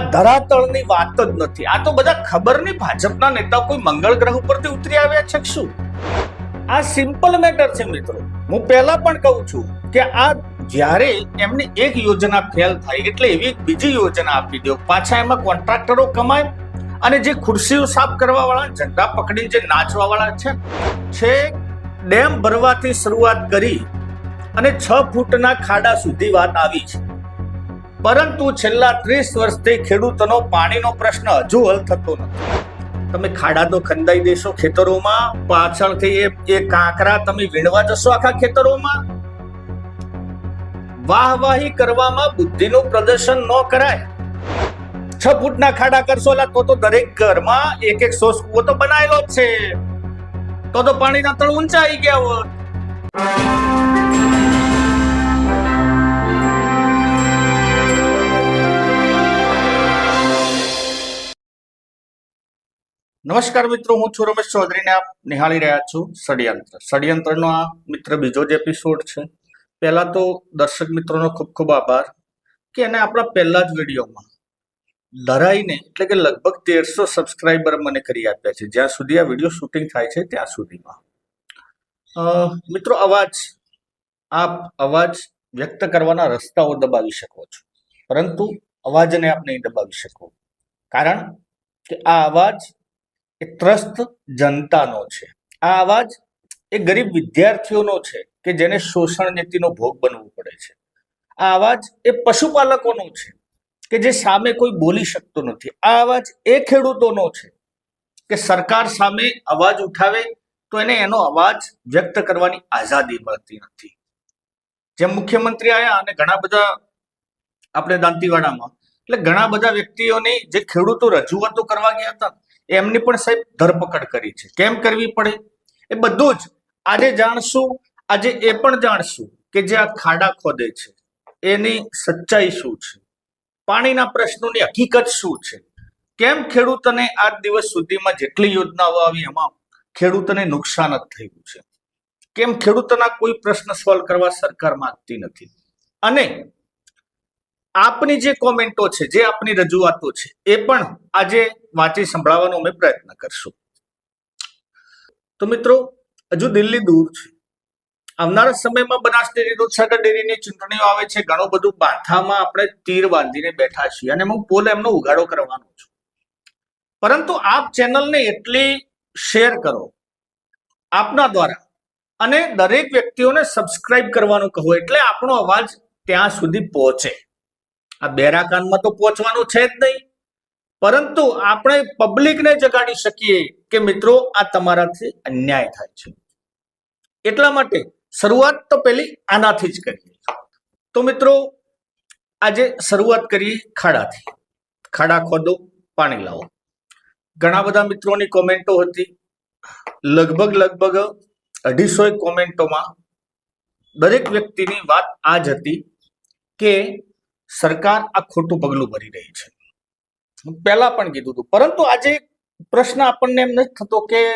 આ ધરાતળની વાત જ નથી. આ તો બધા ખબર નહીં ભાજપના નેતા કોઈ મંગળ ગ્રહ ઉપરથી ઉતરી આવ્યા છે શું? આ સિમ્પલ મેટર છે મિત્રો. હું પહેલા પણ કહું છું કે આ જ્યારે એમની એક યોજના ફેલ થાય એટલે એવી બીજી યોજના આપી દો. પાછા એમાં કોન્ટ્રાક્ટરો કમાય અને જે ખુરશીઓ સાફ કરવા વાળા ઝંડા પકડીને જે નાચવા વાળા છે છે ડેમ ભરવાથી શરૂઆત કરી અને છ ફૂટના ખાડા સુધી વાત આવી છે. પરંતુ છેલ્લા ત્રીસ વર્ષથી ખેડૂતોનો પાણીનો પ્રશ્ન હજુ હલ થતો નથી. તમે ખાડા તો ખંદાઈ દેશો ખેતરોમાં, પાછળથી એ એ કાંકરા તમે વીણવા જશો આખા ખેતરોમાં? વાહવાહી કરવામાં બુદ્ધિનું પ્રદર્શન ન કરાય. છ ફૂટના ખાડા કરશો તો તો દરેક ઘરમાં એક એક સોસ કૂવો તો બનાવેલો જ છે. તો તો પાણીના તળ ઊંચા આવી ગયા હોત. નમસ્કાર મિત્રો, હું છું રમેશ ચૌધરીને આપ નિહાળી રહ્યા છું ષડયંત્ર. ષડયંત્રનો આ મિત્ર બીજો જ એપિસોડ છે. પહેલા તો દર્શક મિત્રોનો ખૂબ ખૂબ આભાર કે એને આપણા પહેલા જ વિડીયોમાં ધરાઈને એટલે કે લગભગ તેરસો સબસ્ક્રાઈબર મને કરી આપ્યા છે. જ્યાં સુધી આ વીડિયો શૂટિંગ થાય છે ત્યાં સુધીમાં. મિત્રો, અવાજ, આપ અવાજ વ્યક્ત કરવાના રસ્તાઓ દબાવી શકો છો. પરંતુ અવાજને આપ નહીં દબાવી શકો. કારણ કે આ અવાજ એ ત્રસ્ત જનતાનો છે. આ અવાજ એ ગરીબ વિદ્યાર્થીઓનો છે કે જેને શોષણ નીતિનો ભોગ બનવું પડે છે. આ અવાજ એ પશુપાલકોનો છે કે જે સામે કોઈ બોલી શકતો નથી. આ અવાજ એ ખેડૂતોનો છે કે સરકાર સામે અવાજ ઉઠાવે તો એને એનો અવાજ વ્યક્ત કરવાની આઝાદી મળતી નથી. જેમ મુખ્યમંત્રી આવ્યા અને ઘણા બધા આપણે દાંતીવાડામાં, એટલે ઘણા બધા વ્યક્તિઓની જે ખેડૂતો રજૂઆતો કરવા ગયા હતા એમની પણ સાહેબ ધરપકડ કરી છે. કેમ કરવી પડે? એ બધું જ. આજે જાણશું, આજે એ પણ જાણશું કે જે આ ખાડા ખોદે છે, એની સચ્ચાઈ શું છે? પાણીના પ્રશ્નોની હકીકત શું છે? કેમ ખેડૂતને આજ દિવસ સુધીમાં જેટલી યોજનાઓ આવી એમાં ખેડૂતને નુકસાન જ થયું છે? કેમ ખેડૂતોના કોઈ પ્રશ્ન સોલ્વ કરવા સરકાર માંગતી નથી? અને આપની જે કોમેન્ટો છે, જે આપની રજૂઆતો છે, એ પણ આજે વાંચી સંભળાવવાનો અમે પ્રયત્ન કરશું. તો મિત્રો, હજુ દિલ્હી દૂર છે. આવનારા સમયમાં બનાસ ડેરી દૂધસાગર ડેરીની ચૂંટણીઓ આવે છે. ઘણું બધું બાંધામાં આપણે તીર બાંધીને બેઠા છીએ અને હું પોલ એમનો ઉગાડો કરવાનો છું. પરંતુ આપ ચેનલને એટલી શેર કરો, આપના દ્વારા, અને દરેક વ્યક્તિઓને સબસ્ક્રાઇબ કરવાનું કહો, એટલે આપણો અવાજ ત્યાં સુધી પહોંચે. આ બેરાકાનમાં તો પહોંચવાનું છે જ નહીં. પરંતુ આપણે પબ્લિકને જગાડી શકીએ કે મિત્રો, આ તમારાથી અન્યાય થાય છે. એટલા માટે શરૂઆત તો પેલી આનાથી જ કરીએ. તો મિત્રો, આજે શરૂઆત કરીએ ખાડાથી. ખાડા ખોદો, પાણી લાવો. ઘણા બધા મિત્રોની કોમેન્ટો હતી. લગભગ લગભગ અઢીસો કોમેન્ટોમાં દરેક વ્યક્તિની વાત આ જ હતી કે સરકાર આ ખોટું પગલું ભરી રહી છે. પહેલા પણ કીધું હતું, પરંતુ આજે પ્રશ્ન આપણને એમ નથી થતો કે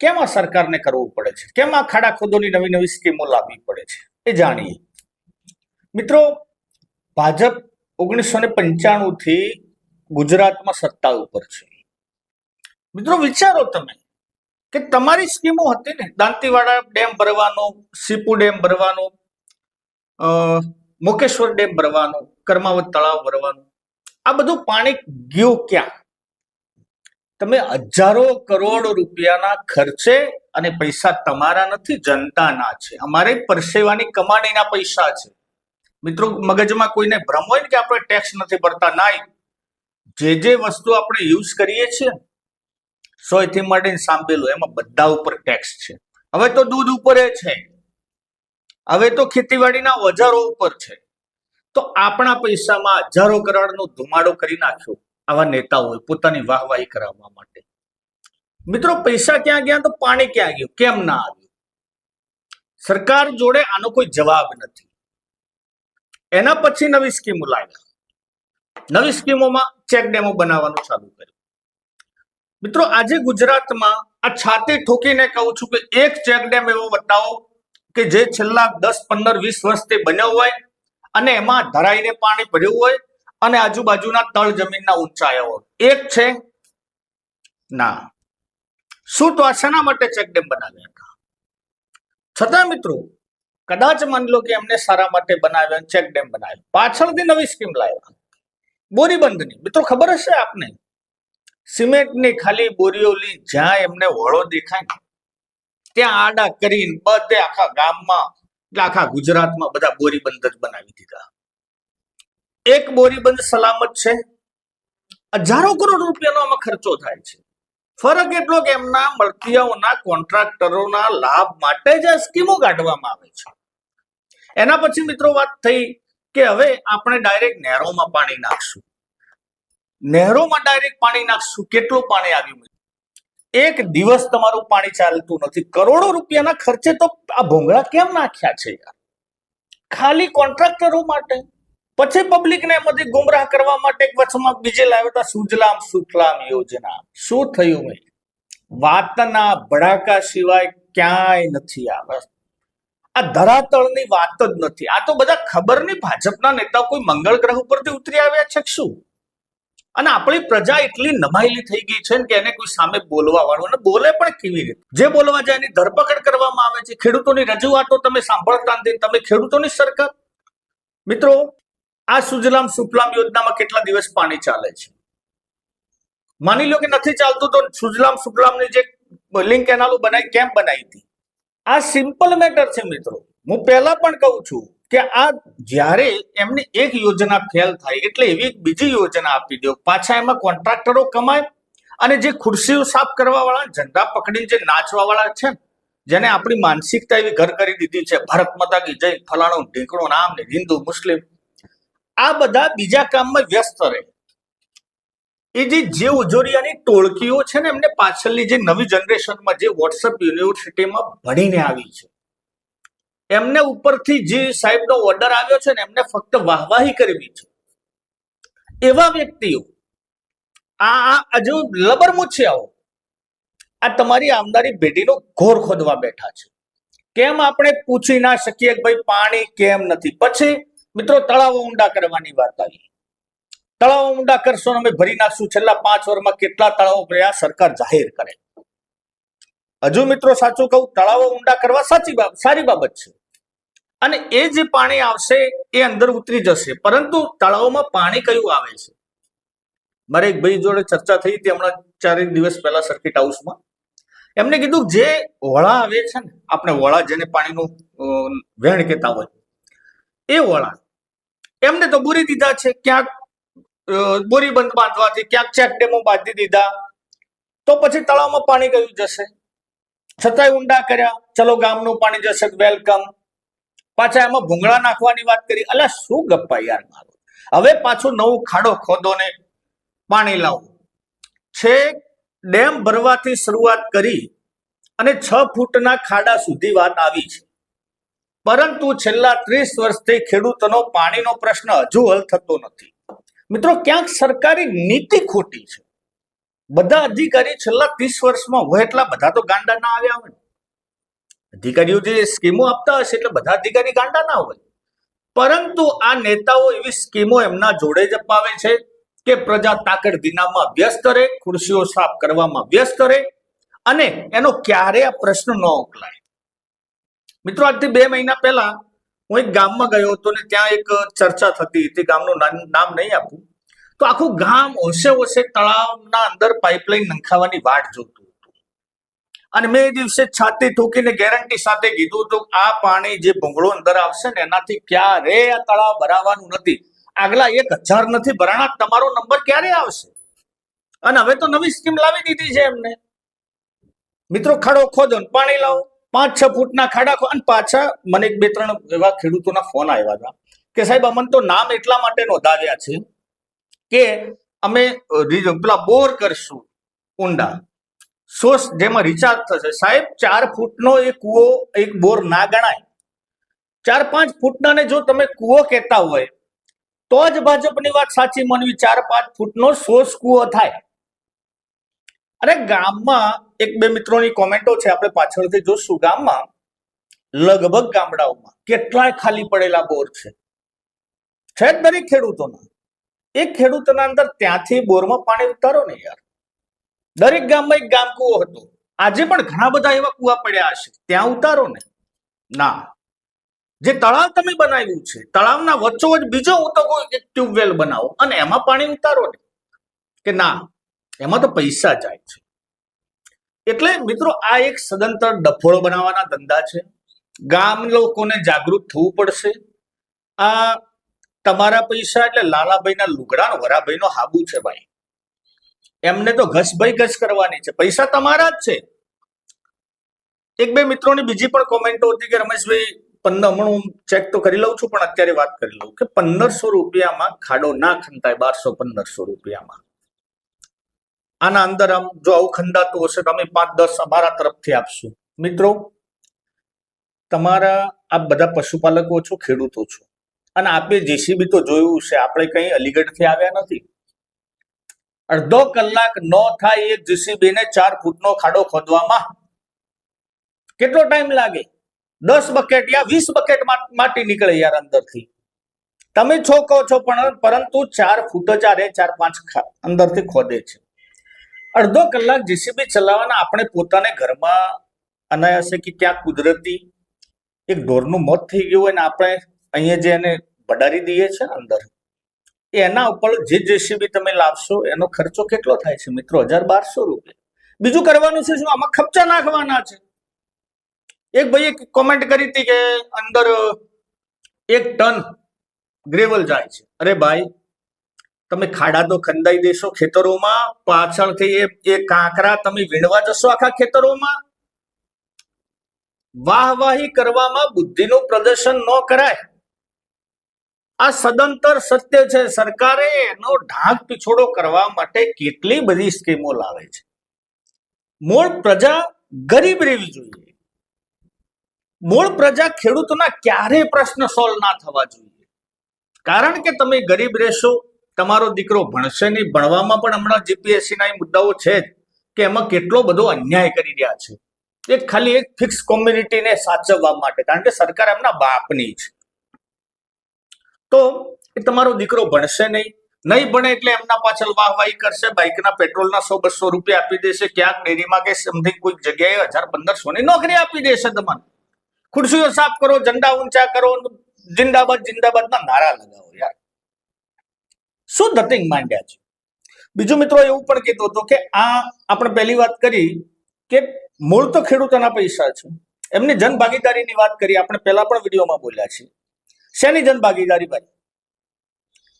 કેમ આ સરકારને કરવું પડે છે? કેમ આ ખાડા ખોદોની નવી નવી સ્કીમો લાવવી પડે છે? એ જાણીએ. મિત્રો, ભાજપ ઓગણીસો ને પંચાણું થી ગુજરાતમાં સત્તા ઉપર છે. મિત્રો, વિચારો તમે કે તમારી સ્કીમો હતી ને, દાંતીવાડા ડેમ ભરવાનો, સીપુ ડેમ ભરવાનો મોકેશ્વર ડેમ ભરવાનું, કર્માવત તળાવ ભરવાનું. આ બધું પાણી ગયું ક્યાં? તમે હજારો કરોડ રૂપિયાના ખર્ચે અને પૈસા તમારા નથી, જનતાના છે. અમારે પરસેવાની કમાણીના પૈસા છે. મિત્રો, મગજમાં કોઈને ભ્રમ હોય ને કે આપણે ટેક્સ નથી ભરતા ના જે જે વસ્તુ આપણે યુઝ કરીએ છીએ સોયથી માંડીને સાંભળેલું એમાં બધા ઉપર ટેક્સ છે. હવે તો દૂધ ઉપર છે. હવે તો ખેતીવાડીના ઓજારો ઉપર છે. તો આપણા પૈસામાં હજારો કરોડનો ધુમાડો કરી નાખ્યો આવા નેતાઓએ પોતાની વાહવાહી કરાવવા માટે. મિત્રો, પૈસા ક્યાં ગયા? તો પાણી ક્યાં ગયું? કેમ ના આવ્યું? સરકાર જોડે આનો કોઈ જવાબ નથી. એના પછી નવી સ્કીમો લાવ્યા. નવી સ્કીમોમાં ચેક ડેમો બનાવવાનું ચાલુ કર્યું. મિત્રો, આજે ગુજરાતમાં આ છાતી ઠોકીને કહું છું કે એક ચેક ડેમ એવો બતાવો કે જે છેલ્લા દસ, પંદર, વીસ વર્ષથી બન્યો હોય અને એમાં ધરાઈને પાણી ભર્યું હોય અને આજુબાજુના તળ જમીનના ઊંચાઈઓ એક છે ના. શું તો આ શેના માટે ચેકડેમ બનાવ્યા હતા? છતાં મિત્રો, કદાચ માની લો કે એમને સારા માટે બનાવ્યા ચેકડેમ બનાવ્યો. પાછળથી નવી સ્કીમ લાવ્યા બોરીબંધની. મિત્રો, ખબર હશે આપને? સિમેન્ટની ખાલી બોરીઓ લઈ જ્યાં એમને વળો દેખાય ત્યાં આડા કરીને બધે આખા ગામમાં એટલે આખા ગુજરાતમાં બધા બોરીબંધ જ બનાવી દીધા. એક બોરીબંધ સલામત છે. હજારો કરોડ રૂપિયાનો આમાં ખર્ચો થાય છે. ફરક એટલો કે એમના મળતિયાઓના, કોન્ટ્રાક્ટરોના લાભ માટે જ આ સ્કીમો કાઢવામાં આવે છે. એના પછી મિત્રો વાત થઈ કે હવે આપણે ડાયરેક્ટ નહેરોમાં પાણી નાખશું. નહેરોમાં ડાયરેક્ટ પાણી નાખશું. કેટલું પાણી આવ્યું એક દિવસ તમારું પાણી ચાલતું નથી. કરોડો રૂપિયાના ખર્ચે તો આ ભોંગળા કેમ નાખ્યા છે યાર? ખાલી કોન્ટ્રાક્ટરો માટે. પછી પબ્લિકને એમાંથી ગુમરાહ કરવા માટે વચમાં બીજે લાવ્યા સુજલામ સુફલામ યોજના. શું થયું મેં વાતના ભડાકા સિવાય ક્યાંય નથી આવે આ ધરાતળની વાત જ નથી. આ તો બધા ખબર નહીં, ભાજપના નેતાઓ કોઈ મંગળ ગ્રહ ઉપરથી ઉતરી આવ્યા છે શું? અને આપણી પ્રજા એટલી નમાયેલી થઈ ગઈ છે કે એને કોઈ સામે બોલવા વાળો અને બોલે પણ કેવી રીતે? જે બોલવા જાય એની ધરપકડ કરવામાં આવે છે. ખેડૂતોની રજૂઆતો તમે સાંભળતા નથી તમે ખેડૂતોની સરકાર? મિત્રો, આ સુજલામ સુફલામ યોજનામાં કેટલા દિવસ પાણી ચાલે છે? માની લો કે નથી ચાલતું તો સુજલામ સુફલામની જે લિંક કેનાલો બનાવી, કેમ બનાવી હતી? આ સિમ્પલ મેટર છે મિત્રો. હું પહેલા પણ કહું છું કે આ જ્યારે એમને એક યોજના ફેલ થાય, એટલે એવી એક બીજી યોજના આપી દો. પાછા એમાં કોન્ટ્રાક્ટરો કમાય અને જે ખુરશીઓ સાફ કરવા વાળા ઝંડા પકડીને જે નાચવા વાળા છે જેને આપણી માનસિકતા એવી ઘર કરી દીધી છે, ભારત માતા કી જય, ફલાણું ઢીકણું, નામ ને હિન્દુ, મુસ્લિમ, આ બધા બીજા કામમાં વ્યસ્ત રહે. એ જે જે ઉજોરિયાની ટોળકીઓ છે ને, એમને પાછળની જે નવી જનરેશનમાં જે વોટ્સઅપ યુનિવર્સિટીમાં ભણીને આવી છે. એમને ઉપરથી જે સાહેબનો ઓર્ડર આવ્યો છે ને, એમને ફક્ત વાહવાહી કરવી છે. એવા વ્યક્તિઓ, આ હજુ લબરમુછિયાઓ આ તમારી આમદારી પેઢીનો ઘોર ખોદવા બેઠા છે. કેમ આપણે પૂછી ના શકીએ કે ભાઈ પાણી કેમ નથી? પછી, મિત્રો, તળાવો ઊંડા કરવાની વાત આવી. તળાવો ઊંડા કરશો અમે ભરી નાખશું. છેલ્લા પાંચ વર્ષમાં કેટલા તળાવો ભર્યા, સરકાર જાહેર કરે. હજુ મિત્રો સાચું કહું, તળાવો ઊંડા કરવા સાચી બાબત સારી બાબત છે. અને એ જે પાણી આવશે એ અંદર ઉતરી જશે. પરંતુ તળાવમાં પાણી કયું આવે છે? મારે એક ભાઈ જોડે ચર્ચા થઈ હતી હમણાં ચારેક દિવસ પહેલા સર્કિટ હાઉસમાં એમને કીધું જે વળા આવે છે ને, આપણે વળા જેને પાણીનું વેણ કહેતા હોય, એ વળા. એમને તો બોરી દીધા છે, ક્યાંક બોરી બંધ બાંધવાથી, ક્યાંક ચેક ડેમો બાંધી દીધા. તો પછી તળાવમાં પાણી કયું જશે? છતાંય ઊંડા કર્યા. ચલો ગામનું પાણી જશે વેલકમ પાછા એમાં ભૂંગળા નાખવાની વાત કરી. અલા, શું ગપ્પા યાર મારો? હવે પાછું નવું ખાડો ખોદો ને પાણી લાવો. છેક ડેમ ભરવાથી શરૂઆત કરી અને છ ફૂટના ખાડા સુધી વાત આવી છે. પરંતુ છેલ્લા ત્રીસ વર્ષથી ખેડૂતોનો પાણીનો પ્રશ્ન હજુ હલ થતો નથી. મિત્રો, ક્યાંક સરકારી નીતિ ખોટી છે. બધા અધિકારી છેલ્લા ત્રીસ વર્ષમાં હોય એટલા બધા તો ગાંડા ના આવ્યા હોય અધિકારીઓ જે સ્કીમો આપતા હશે એટલે બધા અધિકારી ગાંડા ના હોય. પરંતુ આ નેતાઓ એવી સ્કીમો એમના જોડે જ અપાવે છે કે પ્રજા તાકડ વિનામાં વ્યસ્ત રહે, ખુરશીઓ સાફ કરવામાં વ્યસ્ત રહે અને એનો ક્યારે આ પ્રશ્ન ન ઉકલાય. મિત્રો, આજથી બે મહિના પહેલા હું એક ગામમાં ગયો હતો ને ત્યાં એક ચર્ચા થતી હતી, ગામનું નામ- નહીં આપું. તો આખું ગામ ઓછે ઓછે તળાવના અંદર પાઇપલાઇન નંખાવાની વાટ જોતું. અને મેં એ દિવસે છાતી ઠોકીને ગેરંટી સાથે કીધું હતું આ પાણી જે ભૂંગળો અંદર આવશે ને એનાથી ક્યારે આ તળાવ ભરાવાનું નથી. આગલા એક હજાર નથી ભરાણા, તમારો નંબર ક્યારે આવશે? અને હવે તો નવી સ્કીમ લાવી દીધી છે એમને. મિત્રો, ખાડો ખોદો પાણી લાવો. પાંચ, છ ફૂટના ખાડા ખો અને પાછા મને એક બે, ત્રણ એવા ખેડૂતોના ફોન આવ્યા હતા કે સાહેબ, અમને તો નામ એટલા માટે નોંધાવ્યા છે કે અમે પેલા બોર કરશું ઊંડા. સોર્સ જેમાં રિચાર્જ થશે. સાહેબ, ચાર ફૂટનો એ કૂવો, એક બોર ના ગણાય. ચાર પાંચ ફૂટનાને જો તમે કૂવો કહેતા હોય, તો જ ભાજપની વાત સાચી માનવી. ચાર પાંચ ફૂટનો સોર્સ કૂવો થાય. અરે ગામમાં, એક બે મિત્રોની કોમેન્ટો છે, આપણે પાછળથી જોશું. ગામમાં, લગભગ ગામડાઓમાં, કેટલાય ખાલી પડેલા બોર છે. છે દરેક ખેડૂતોના. એક ખેડૂતના અંદર ત્યાંથી બોરમાં પાણી ઉતારો ને યાર. દરેક ગામમાં એક ગામ કૂવો હતો. આજે પણ ઘણા બધા એવા કૂવા પડ્યા હશે. ત્યાં ઉતારો ને. ના. જે તળાવ તમે બનાવ્યું છે, તળાવના વચ્ચોવચ બીજો ઉતકો એક ટ્યુબવેલ બનાવો અને એમાં પાણી ઉતારો ને. કે ના, એમાં તો પૈસા જાય છે. એટલે મિત્રો, આ એક સદંતર ડફોળો બનાવવાના ધંધા છે. ગામ લોકોને જાગૃત થવું પડશે. આ તમારા પૈસા એટલે લાલાભાઈના લુગડાનો વરાભાઈનો હાબુ છે ભાઈ. એમને તો ઘસભાઈ ઘસ કરવાની છે. પૈસા તમારા જ છે. એક બે મિત્રોની બીજી પણ કોમેન્ટો હતી કે રમેશભાઈ, પંદર હમણાં હું ચેક તો કરી લઉં છું, પણ અત્યારે વાત કરી લઉં કે પંદરસો રૂપિયામાં ખાડો ના ખંતાય, બારસો, પંદરસો રૂપિયામાં. આના અંદર આમ જો આવું ખંડાતું હશે તો અમે પાંચ, દસ અમારા તરફથી આપશું. મિત્રો, તમારા આપ બધા પશુપાલકો છો, ખેડૂતો છો. અને આપે જેસીબી તો જોયું છે, આપણે કંઈ અલીગઢથી આવ્યા નથી? અડધો કલાક ન થાય એક જીસીબી ને ચાર ફૂટનો ખાડો ખોદવામાં. કેટલો ટાઈમ લાગે? દસ બકેટ યા વીસ બકેટ માટી નીકળે યાર અંદરથી. તમે છો કહો છો પણ, પરંતુ ચાર ફૂટ જ આ રે, ચાર પાંચ અંદરથી ખોદે છે. અડધો કલાક જેસીબી ચલાવવાના આપણે પોતાને ઘરમાં અનાયાસે કે ક્યાંક કુદરતી એક ઢોરનું મોત થઈ ગયું હોય ને આપણે અહીંયા જે એને બડારી દઈએ છે અંદર એના ઉપર જે જેસીબી તમે લાવશો, એનો ખર્ચો કેટલો થાય છે મિત્રો? હજાર બારસો રૂપિયા. બીજું કરવાનું છે શું? આમાં ખર્ચા નાખવાના છે. એક ભાઈએ કોમેન્ટ કરી હતી કે અંદર એક ટન ગ્રેવલ જાય છે. અરે ભાઈ, તમે ખાડા તો ખંદાઈ દેશો ખેતરોમાં, પાછળથી એ એ કાંકરા તમે વીણવા જશો આખા ખેતરોમાં? વાહવાહી કરવામાં બુદ્ધિનું પ્રદર્શન ન કરાય. આ સદંતર સત્ય છે. સરકારે એનો ઢાંક પીછોડો કરવા માટે કેટલી બધી સ્કીમો લાવે છે. મૂળ પ્રજા ગરીબ રહેવી જોઈએ. મૂળ પ્રજા ખેડૂતોના ક્યારેય પ્રશ્ન સોલ્વ ના થવા જોઈએ. કારણ કે તમે ગરીબ રહેશો, તમારો દીકરો ભણશે નહીં. ભણવામાં પણ હમણાં જીપીએસસી ના મુદ્દાઓ છે જ કે એમાં કેટલો બધો અન્યાય કરી રહ્યા છે. એક ખાલી એક ફિક્સ કોમ્યુનિટીને સાચવવા માટે. કારણ કે સરકાર એમના બાપની છે તો એ તમારો દીકરો ભણશે નહીં. નહીં ભણે એટલે એમના પાછળ વાહવાહી કરશે, બાઇકના પેટ્રોલના સો બસો રૂપિયા આપી દેશે, ક્યાંક ડેરીમાં કે સમથિંગ કોઈક જગ્યાએ હજાર પંદરસો ની નોકરી આપી દેશે તમને. ખુરશીઓ સાફ કરો, ઝંડા ઊંચા કરો, જિંદાબાદ જિંદાબાદ ના નારા લગાવો યાર. શું ધતિંગ માંડ્યા છે? બીજું મિત્રો એવું પણ કીધું હતું કે આ આપણે પહેલી વાત કરી કે મૂળ તો ખેડૂતોના પૈસા છે. એમની જનભાગીદારીની વાત કરી, આપણે પહેલા પણ વિડીયોમાં બોલ્યા છીએ. શેની જનભાગીદારી ભાઈ?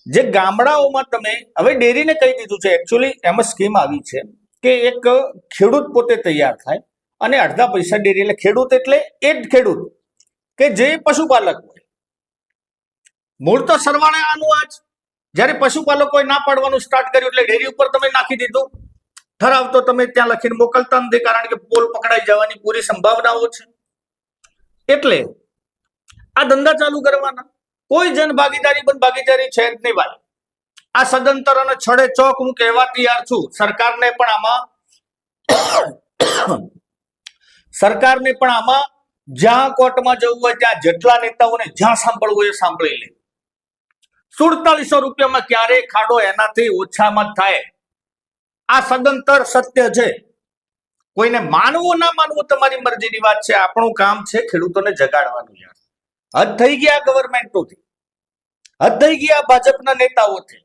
જે ગામડાઓમાં તમે, હવે ડેરીને કહી દીધું છે એકચ્યુઅલી એમાં સ્કીમ આવી છે કે એક ખેડૂત પોતે તૈયાર થાય અને અડધા પૈસા ડેરી એટલે ખેડૂત એટલે એ જ ખેડૂત કે જે પશુપાલક હોય. મૂળ તો સરવાળે આનું આ જ. જ્યારે પશુપાલકોએ ના પાડવાનું સ્ટાર્ટ કર્યું એટલે ડેરી ઉપર તમે નાખી દીધું. ઠરાવ તો તમે ત્યાં લખીને મોકલતા નથી કારણ કે પોલ પકડાઈ જવાની પૂરી સંભાવનાઓ છે. એટલે આ ધંધા ચાલુ કરવાના. કોઈ જન ભાગીદારી પણ ભાગીદારી છે જ નહીં ભાઈ. આ સદંતર અને છડે ચોક હું કહેવા તૈયાર છું. સરકારને પણ આમાં સરકારને પણ આમાં જ્યાં કોર્ટમાં જવું હોય ત્યાં જેટલા નેતાઓને જ્યાં સાંભળવું હોય સાંભળી લે. સુડતાલીસો રૂપિયામાં ક્યારે ખાડો એનાથી ઓછામાં થાય. આ સદંતર સત્ય છે. કોઈને માનવું ના માનવું તમારી મરજીની વાત છે. આપણું કામ છે ખેડૂતોને જગાડવાનું. યાર હદ થઈ ગયા ગવર્મેન્ટોથી હદ થઈ ગયા ભાજપના નેતાઓથી.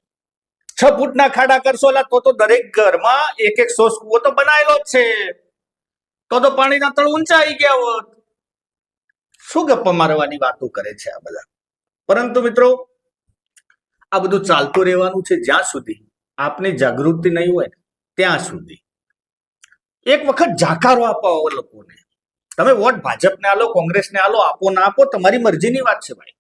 છ ફૂટના ખાડા કરશો તો તો દરેક ઘરમાં એક એક સોસ કુવો તો બનાવેલો જ છે. તો તો પાણીના તળ ઊંચા આવી ગયા હોત. શું ગપ્પા મારવાની વાતો કરે છે આ બધા? પરંતુ મિત્રો, આ બધું ચાલતું રહેવાનું છે જ્યાં સુધી આપની જાગૃતિ નહીં હોય ત્યાં સુધી. એક વખત જાકારો અપાવો લોકોને. તમે વોટ ભાજપને આલો, કોંગ્રેસને આલો, આપો ના આપો, તમારી મરજીની વાત છે ભાઈ.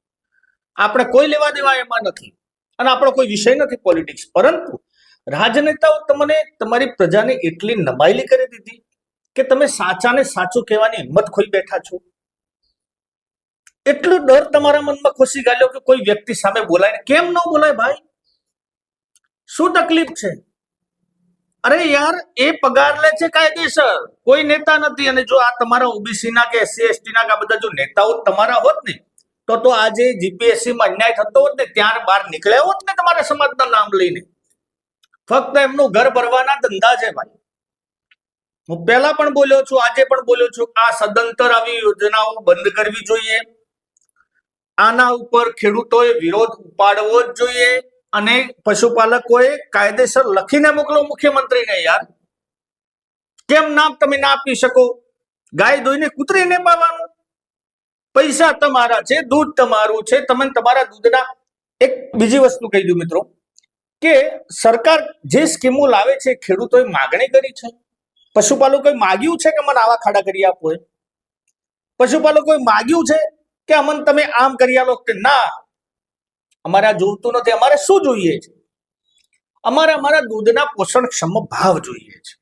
આપણે કોઈ લેવા દેવા એમાં નથી. અને આપણો કોઈ વિષય નથી પોલિટિક્સ પરંતુ રાજનેતાઓ તમને તમારી પ્રજાને એટલી નમાયલી કરી દીધી કે તમે સાચાને સાચું કહેવાની હિંમત ખોઈ બેઠા છો. એટલો ડર તમારા મનમાં ખોસી ગાલ્યો કે કોઈ વ્યક્તિ સામે બોલાય કેમ ન બોલાય ભાઈ? શું તકલીફ છે? અરે યાર, એ પગાર લે છે કાયદેસર. કોઈ નેતા નથી અને જો આ તમારા ઓબીસી ના કે એસસી એસટી ના બધા જો નેતાઓ તમારા હોત ને, તો તો આજે જીપીએસસી માં અન્યાય થતો હોત ને, ત્યાર બહાર નીકળ્યા હોત ને તમારા સમાજના નામ લઈને. ફક્ત એમનું ઘર ભરવાના ધંધા છે ભાઈ. હું પહેલા પણ બોલ્યો છું, આજે પણ બોલ્યો છું, આ સદંતર આવી યોજનાઓ બંધ કરવી જોઈએ. આના ઉપર ખેડૂતોએ વિરોધ ઉપાડવો જ જોઈએ. અને પશુપાલકોએ કાયદેસર લખીને મોકલો, મુખ્યમંત્રીને યાર. કેમ નામ તમે ના આપી શકો? ગાય દોઈને કૂતરીને પાવાનું પૈસા તમારા છે, દૂધ તમારું છે, તમે તમારા દૂધના એક બીજી વસ્તુ કહી દઉં મિત્રો, કે સરકાર જે સ્કીમો લાવે છે, ખેડૂતોએ માગણી કરી છે. પશુપાલકોએ માગ્યું છે કે મને આવા ખાડા કરી આપો પશુપાલકોએ માગ્યું છે કે અમને તમે આમ કરી આલો કે ના. અમારે આ જોઈતું નથી. અમારે શું જોઈએ છે? અમારે અમારા દૂધના પોષણક્ષમ ભાવ જોઈએ છે.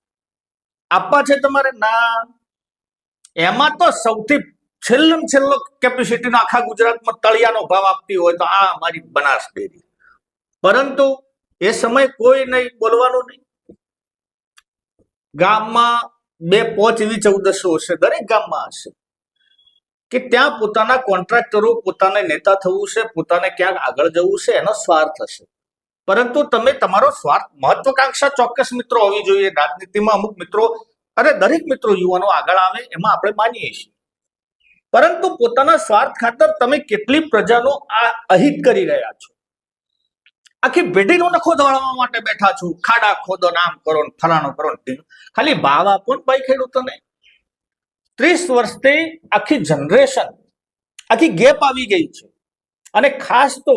આપવા છે તમારે? ના. એમાં તો સૌથી છેલ્લો છેલ્લો કેપેસિટીનો આખા ગુજરાતમાં તળિયાનો ભાવ આપતી હોય તો આ અમારી બનાસ ડેરી. પરંતુ એ સમય કોઈ નહીં, બોલવાનું નહીં. ગામમાં બે પોચ એવી ચૌદસો હશે. દરેક ગામમાં હશે. કે ત્યાં પોતાના કોન્ટ્રાક્ટરો પોતાને નેતા થવું છે, પોતાને ક્યાંક આગળ જવું છે, એનો સ્વાર્થ હશે. પરંતુ તમે તમારો સ્વાર્થ મહત્વકાંક્ષા ચોક્કસ મિત્રો હોવી જોઈએ. રાજનીતિમાં અમુક મિત્રો અને દરેક મિત્રો યુવાનો આગળ આવે, એમાં આપણે માનીએ છીએ. પરંતુ પોતાના સ્વાર્થ ખાતર તમે કેટલી પ્રજાનો આ અહિત કરી રહ્યા છો? આખી પેઢીનો નખો દોડવા માટે બેઠા છો. ખાડા ખોદો, નામ કરો, ફલાણો કરો. ખાલી ભાવ આપો ને ભાઈ ખેડૂતોને ત્રીસ વર્ષથી આખી જનરેશન આખી ગેપ આવી ગઈ છે. અને ખાસ તો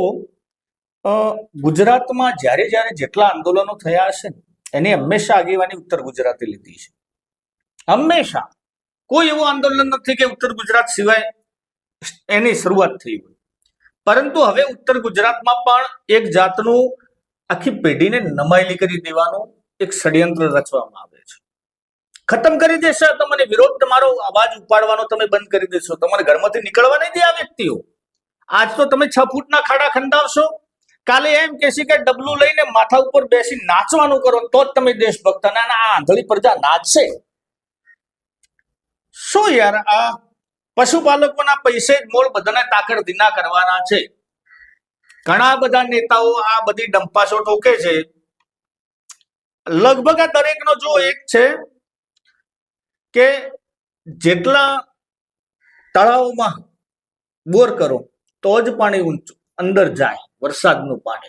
ગુજરાતમાં જ્યારે જ્યારે જેટલા આંદોલનો થયા હશે ને, એની હંમેશા આગેવાની ઉત્તર ગુજરાતે લીધી છે. હંમેશા. કોઈ એવું આંદોલન નથી કે ઉત્તર ગુજરાત સિવાય એની શરૂઆત થઈ હોય. પરંતુ હવે ઉત્તર ગુજરાતમાં પણ એક જાતનું આખી પેઢીને નમાયેલી કરી દેવાનું એક ષડયંત્ર રચવામાં આવે છે. ખતમ કરી દેશે તમને વિરોધ તમારો અવાજ ઉપાડવાનો તમે બંધ કરી દેશો. તમારે ઘરમાંથી નીકળવા નહીં દે આ વ્યક્તિઓ. આજ તો તમે છ ફૂટના ખાડા ખંડાવશો. કાલે એમ કહેશે કે ડબલું લઈને માથા ઉપર બેસી નાચવાનું કરો તો જ તમે દેશભક્ત અને આ આંધળી પ્રજા નાચશે. શું યાર, આ પશુપાલકોના પૈસે જ મોળ બધાને તાકડ ધીના કરવાના છે? ઘણા બધા નેતાઓ આ બધી ડંપાસો ઠોકે છે. લગભગ આ દરેકનો જો એક છે કે જેટલા તળાવમાં બોર કરો, તો જ પાણી ઊંચું, અંદર જાય, વરસાદનું પાણી.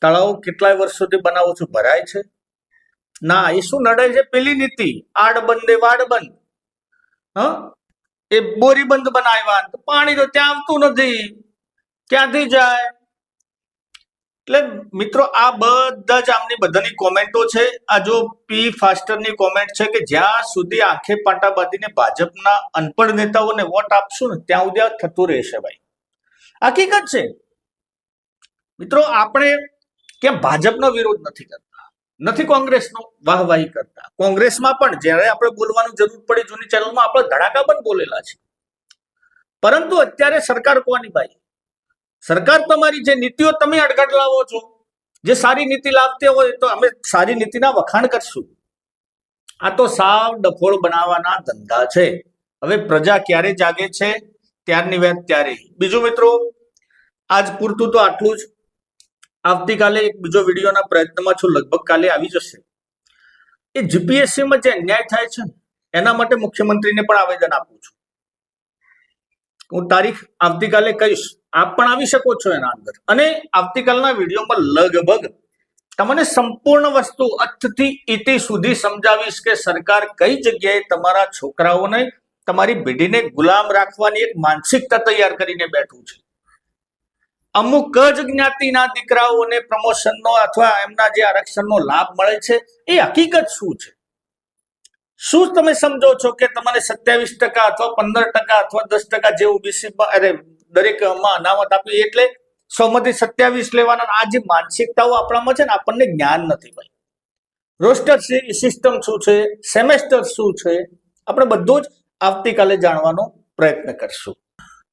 તળાવ કેટલાય વર્ષોથી બનાવો છો, ભરાય છે. ના, એ શું નડાય છે? પેલી નીતિ, આડ આડબંધ વાડ બંધ. હ? એ બોરીબંધ બનાવ્યા, પાણી તો ત્યાં આવતું નથી. ક્યાંથી જાય? એટલે મિત્રો, આ બધા જ આમની બધાની કોમેન્ટો છે. આ જો પી ફાસ્ટરની કોમેન્ટ છે કે જ્યાં સુધી આંખે પાટા બાંધીને ભાજપના અનપઢ નેતાઓને વોટ આપશું ને, ત્યાં સુધી આ થતું રહેશે ભાઈ. હકીકત છે. મિત્રો, આપણે કેમ ભાજપનો વિરોધ નથી કરતા. નથી કોંગ્રેસનો વાહવાહી કરતા. કોંગ્રેસમાં પણ જ્યારે આપણે બોલવાનું જરૂર પડી, જૂની ચેનલમાં આપણે ધડાકા પણ બોલેલા છે પરંતુ અત્યારે સરકાર કોની ભાઈ? સરકાર તમારી જે નીતિઓ તમે અડગડ લાવો છો, જે સારી નીતિ લાવતી હોય તો અમે સારી નીતિના વખાણ કરશું. આ તો સાવ ડફોળ બનાવવાના ધંધા છે. હવે પ્રજા ક્યારે જાગે છે? ત્યારની વાત ત્યારે. બીજું મિત્રો, આજ પૂરતું તો આટલું જ. આવતીકાલે એક બીજો વિડીયોના પ્રયત્નમાં છું, લગભગ કાલે આવી જશે. એ જીપીએસસીમાં જે અન્યાય થાય છે એના માટે મુખ્યમંત્રીને પણ આવેદન આપું છું. હું તારીખ આવતીકાલે કહીશ. આપ પણ આવી શકો છો એના અંદર. અને આવતીકાલના વિડીયોમાં લગભગ તમને સંપૂર્ણ વસ્તુ અથથી ઇતિ સુધી સમજાવીશ કે સરકાર કઈ જગ્યાએ તમારા છોકરાઓને, તમારી પેઢીને ગુલામ રાખવાની એક માનસિકતા તૈયાર કરીને બેઠું છે. અમુક જ જ્ઞાતિના દીકરાઓને પ્રમોશનનો અથવા એમના જે આરક્ષણનો લાભ મળે છે, એ હકીકત શું છે? શું તમે સમજો છો કે તમને સત્યાવીસ ટકા અથવા પંદર ટકા અથવા દસ ટકા જે ઓબીસી અરે દરેકમાં અનામત આપી એટલે સૌમાંથી સત્યાવીસ લેવાના આ જે માનસિકતાઓ આપણામાં છે ને, આપણને જ્ઞાન નથી ભાઈ રોસ્ટર સિસ્ટમ શું છે? સેમેસ્ટર શું છે? આપણે બધું જ આવતીકાલે જાણવાનો પ્રયત્ન કરશું.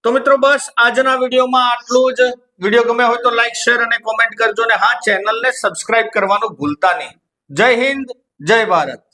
તો મિત્રો, બસ આજના વિડીયોમાં આટલું જ. વીડિયો ગમે હોય તો લાઈક, શેર અને કોમેન્ટ કરજો અને હા, ચેનલને સબસ્ક્રાઇબ કરવાનું ભૂલતા નહીં. જય હિન્દ, જય ભારત.